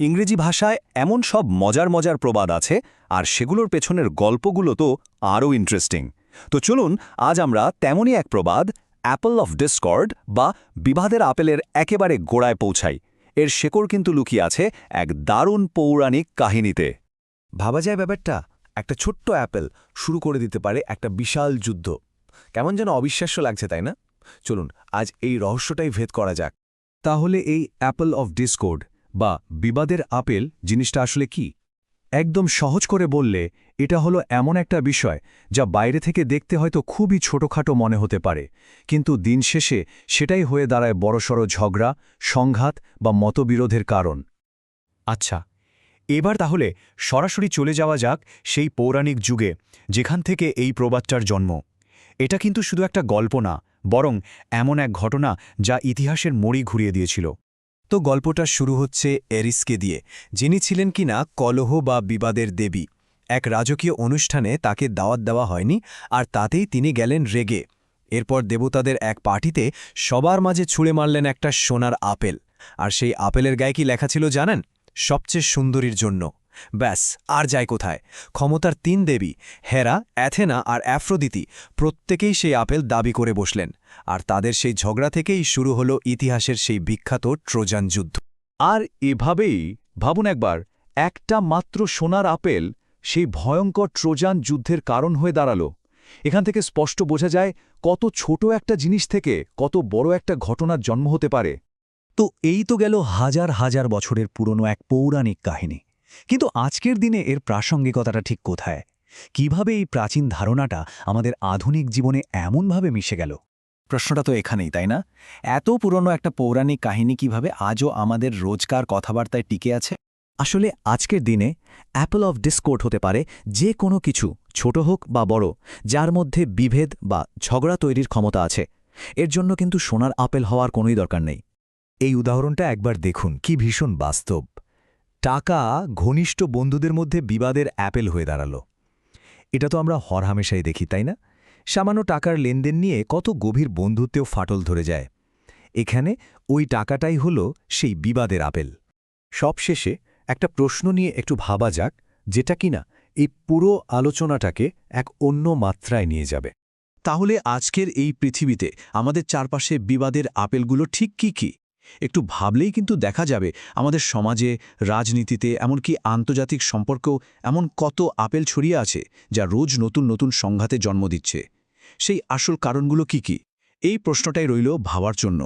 ইংরেজি ভাষায় এমন সব মজার মজার প্রবাদ আছে, আর সেগুলোর পেছনের গল্পগুলো তো আরও ইন্টারেস্টিং তো চলুন, আজ আমরা তেমনই এক প্রবাদ, অ্যাপল অফ ডিসকর্ড বা বিবাদের আপেলের একেবারে গোড়ায় পৌঁছাই। এর শেকড় কিন্তু লুকিয়ে আছে এক দারুণ পৌরাণিক কাহিনীতে। ভাবা যায় ব্যাপারটা? একটা ছোট্ট অ্যাপেল শুরু করে দিতে পারে একটা বিশাল যুদ্ধ। কেমন যেন অবিশ্বাস্য লাগছে, তাই না? চলুন, আজ এই রহস্যটাই ভেদ করা যাক। তাহলে এই অ্যাপল অফ ডিসকোড বা বিবাদের আপেল জিনিসটা আসলে কি? একদম সহজ করে বললে, এটা হলো এমন একটা বিষয় যা বাইরে থেকে দেখতে হয়তো খুবই ছোটখাটো মনে হতে পারে, কিন্তু দিন শেষে সেটাই হয়ে দাঁড়ায় বড়সড় ঝগড়া, সংঘাত বা মতবিরোধের কারণ। আচ্ছা এবার তাহলে সরাসরি চলে যাওয়া যাক সেই পৌরাণিক যুগে যেখান থেকে এই প্রবাদটার জন্ম। এটা কিন্তু শুধু একটা গল্প না, বরং এমন এক ঘটনা যা ইতিহাসের মড়ি ঘুরিয়ে দিয়েছিল। তো গল্পটা শুরু হচ্ছে এরিসকে দিয়ে, যিনি ছিলেন কিনা কলহ বা বিবাদের দেবী। এক রাজকীয় অনুষ্ঠানে তাকে দাওয়াত দেওয়া হয়নি আর তাতেই তিনি গেলেন রেগে। এরপর দেবতাদের এক পার্টিতে সবার মাঝে ছুঁড়ে মারলেন একটা সোনার আপেল। আর সেই আপেলের গায়ে কি লেখা ছিল জানেন? সবচেয়ে সুন্দরীর জন্য। ব্যাস, আর যায় কোথায়? ক্ষমতার তিন দেবী, হেরা, অ্যাথেনা আর অ্যাফ্রোদিতি প্রত্যেকেই সেই আপেল দাবি করে বসলেন। আর তাদের সেই ঝগড়া থেকেই শুরু হলো ইতিহাসের সেই বিখ্যাত ট্রোজান যুদ্ধ। আর এভাবেই, ভাবুন একবার, একটা মাত্র সোনার আপেল সেই ভয়ঙ্কর ট্রোজান যুদ্ধের কারণ হয়ে দাঁড়াল। এখান থেকে স্পষ্ট বোঝা যায় কত ছোট একটা জিনিস থেকে কত বড় একটা ঘটনার জন্ম হতে পারে। তো এই তো গেল হাজার হাজার বছরের পুরনো এক পৌরাণিক কাহিনী। কিন্তু আজকের দিনে এর প্রাসঙ্গিকতাটা ঠিক কোথায়? কীভাবে এই প্রাচীন ধারণাটা আমাদের আধুনিক জীবনে এমনভাবে মিশে গেল? প্রশ্নটা তো এখানেই, তাই না? এত পুরনো একটা পৌরাণিক কাহিনী কীভাবে আজও আমাদের রোজকার কথাবার্তায় টিকে আছে? আসলে আজকের দিনে অ্যাপল অফ ডিসকোর্ট হতে পারে যে কোনো কিছু, ছোট হোক বা বড়, যার মধ্যে বিভেদ বা ঝগড়া তৈরির ক্ষমতা আছে। এর জন্য কিন্তু সোনার আপেল হওয়ার কোনোই দরকার নেই। এই উদাহরণটা একবার দেখুন, কি ভীষণ বাস্তব। টাকা ঘনিষ্ঠ বন্ধুদের মধ্যে বিবাদের অ্যাপেল হয়ে দাঁড়াল। এটা তো আমরা হরহামেশাই দেখি, তাই না? সামান্য টাকার লেনদেন নিয়ে কত গভীর বন্ধুত্বেও ফাটল ধরে যায়। এখানে ওই টাকাটাই হল সেই বিবাদের আপেল। সবশেষে একটা প্রশ্ন নিয়ে একটু ভাবা যাক, যেটা কিনা এই পুরো আলোচনাটাকে এক অন্য মাত্রায় নিয়ে যাবে। তাহলে আজকের এই পৃথিবীতে আমাদের চারপাশে বিবাদের আপেলগুলো ঠিক কি কি? একটু ভাবলেই কিন্তু দেখা যাবে আমাদের সমাজে, রাজনীতিতে, এমনকি আন্তর্জাতিক সম্পর্ক এমন কত আপেল ছড়িয়ে আছে যা রোজ নতুন নতুন সংঘাতে জন্ম দিচ্ছে। সেই আসল কারণগুলো কি কি? এই প্রশ্নটাই রইল ভাবার জন্য।